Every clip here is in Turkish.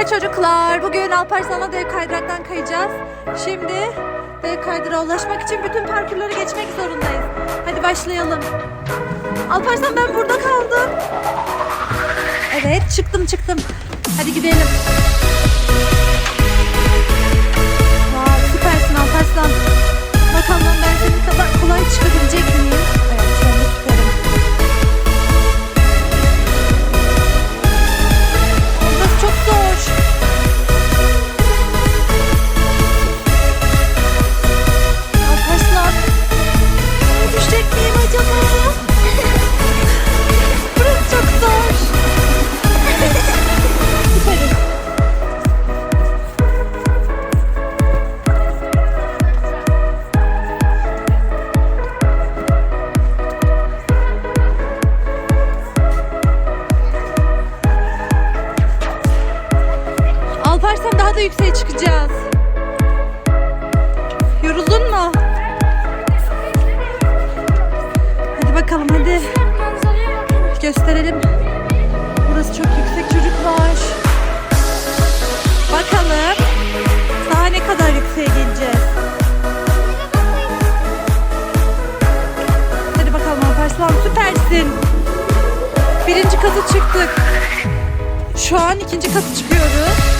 Merhaba çocuklar. Bugün Alparslan'la dev kaydıraktan kayacağız. Şimdi dev kaydırağa ulaşmak için bütün parkurları geçmek zorundayız. Hadi başlayalım. Alparslan ben burada kaldım. Evet çıktım çıktım. Hadi gidelim. Alparslan daha da yükseğe çıkacağız. Yoruldun mu? Hadi bakalım hadi. Gösterelim. Burası çok yüksek çocuklar. Bakalım daha ne kadar yükseğe geleceğiz. Hadi bakalım Alparslan süpersin. Birinci katı çıktık. Şu an ikinci katı çıkıyoruz.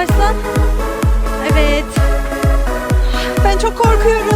Alparslan? Evet. Ben çok korkuyorum.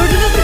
Gördünüz mü?